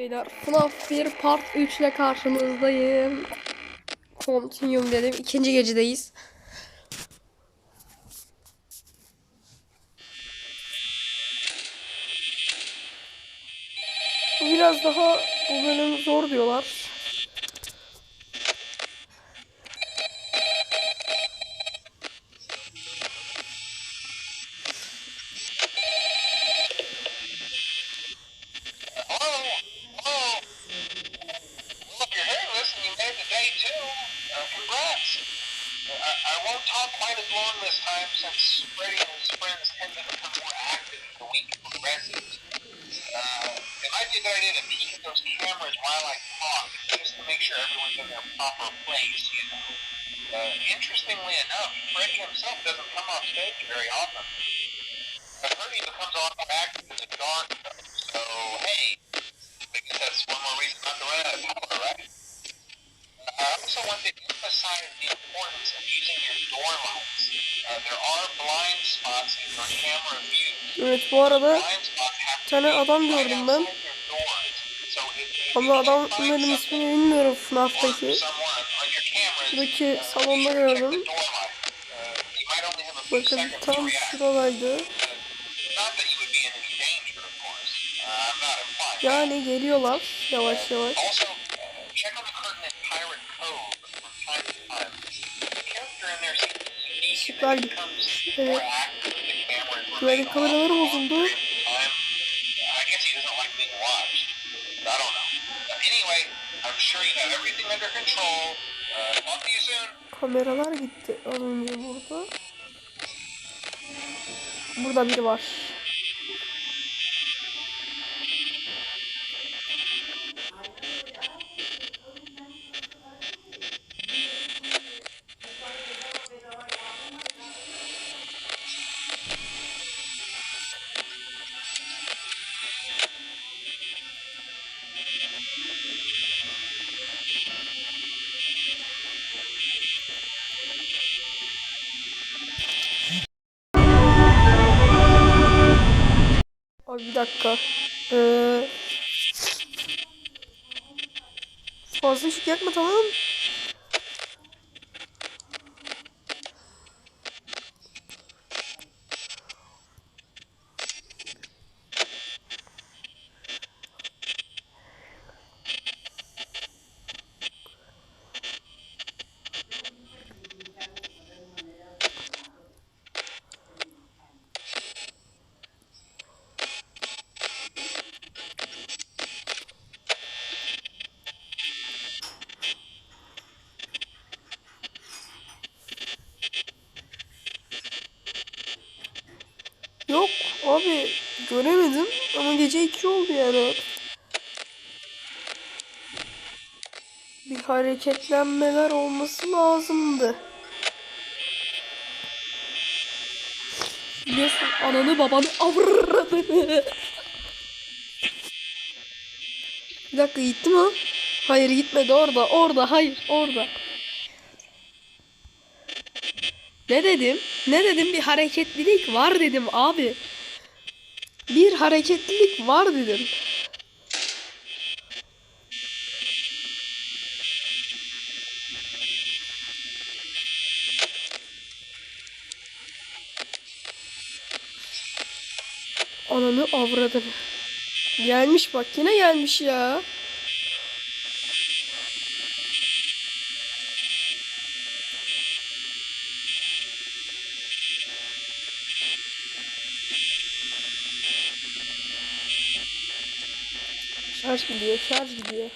Beyler FNAF 1 Part 3 ile karşınızdayım. Continuum dedim. İkinci gecedeyiz. Biraz daha bu bölüm zor diyorlar. And his friends tend to become more active as the week progresses. Uh, it might be a good idea to peek at those cameras while I talk, just to make sure everyone's in their proper place, you know. Uh, interestingly enough, Freddy himself doesn't come off stage very often. Heard he becomes more active in the dark, the importance of using your door lights. Uh, there are blind spots in your camera view. Evet bu arada bir tane to adam gördüm ben. Ama adam benim ismini bilmiyorum or FNAF'taki. Buradaki uh, salonda to gördüm. Uh, Bakın to tam şuradaydı. Uh, that. Yani geliyorlar yavaş yavaş. Işıklar becomes Evet. Güvenlik kameraları bozuldu. Kameralar gitti az burada. Burada biri var. Abi bir dakika. Ee, fazla ışık yakma tamam. Yok abi göremedim ama gece 2 oldu yani. Bir hareketlenmeler olması lazımdı. Biliyorsun ananı babanı avradını. Bir dakika gitti mi? Hayır gitmedi orada orada hayır orada. Ne dedim? Ne dedim? Bir hareketlilik var dedim abi. Bir hareketlilik var dedim. Ananı avradını. Gelmiş bak yine gelmiş ya. Şarj gidiyor, şarj gidiyor.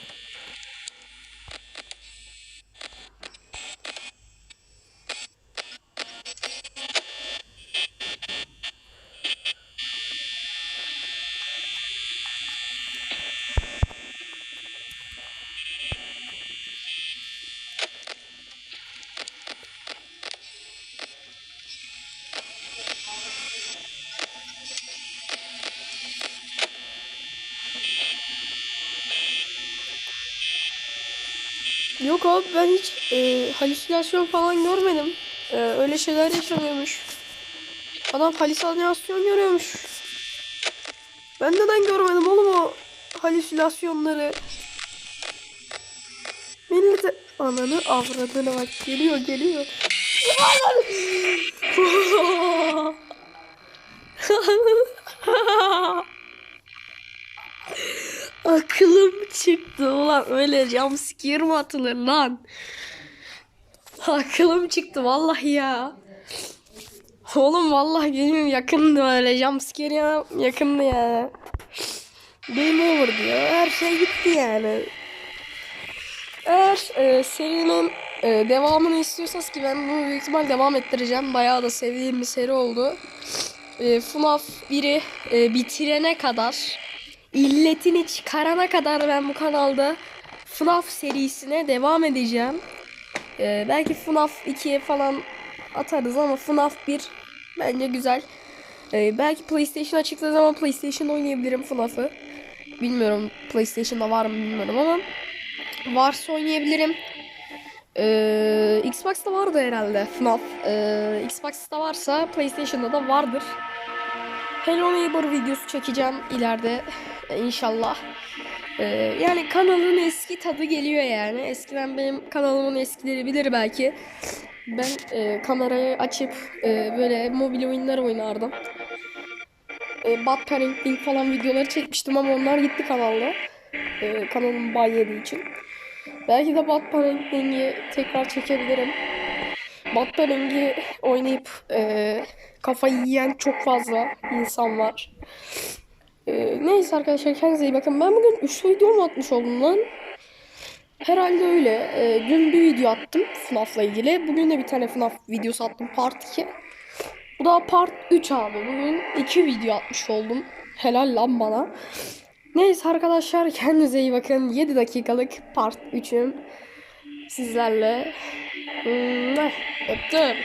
Yok abi ben hiç e, halüsinasyon falan görmedim. E, öyle şeyler yaşanıyormuş. Adam halüsinasyon görüyormuş. Ben neden görmedim oğlum o halüsinasyon halüsinasyonları. Millete ananı avradına bak geliyor geliyor. Çıktı ulan öyle jumpscare mi atılır lan? Aklım çıktı vallahi ya. Oğlum vallahi benim yakındı öyle jumpscare ya yakındı ya. Game over diyor. Her şey gitti yani. Eğer e, serinin e, devamını istiyorsanız ki ben bunu büyük ihtimal devam ettireceğim. Bayağı da sevdiğim bir seri oldu. E, FNAF 1'i e, bitirene kadar illetini çıkarana kadar ben bu kanalda FNAF serisine devam edeceğim. E, belki FNAF 2'ye falan atarız ama FNAF 1 bence güzel. E, belki PlayStation açıkladığı zaman PlayStation oynayabilirim FNAF'ı. Bilmiyorum PlayStation'da var mı bilmiyorum ama varsa oynayabilirim. Ee, Xbox'ta vardı herhalde FNAF. Ee, Xbox'ta varsa PlayStation'da da vardır. Hello Neighbor videosu çekeceğim ileride inşallah. Ee, yani kanalın eski tadı geliyor yani. Eskiden benim kanalımın eskileri bilir belki. Ben e, kamerayı açıp e, böyle mobil oyunlar oynardım. E, Bad Parenting falan videoları çekmiştim ama onlar gitti kanalda. E, kanalım bay için. Belki de Bad Parenting'i tekrar çekebilirim. Bad Parenting'i oynayıp e, kafayı yiyen çok fazla insan var. E, neyse arkadaşlar kendinize iyi bakın. Ben bugün 3 video mu atmış oldum lan? Herhalde öyle. E, dün bir video attım FNAF'la ilgili. Bugün de bir tane FNAF videosu attım part 2. Bu da part 3 abi. Bugün 2 video atmış oldum. Helal lan bana. Neyse arkadaşlar kendinize iyi bakın. 7 dakikalık part 3'üm sizlerle. Öptüm.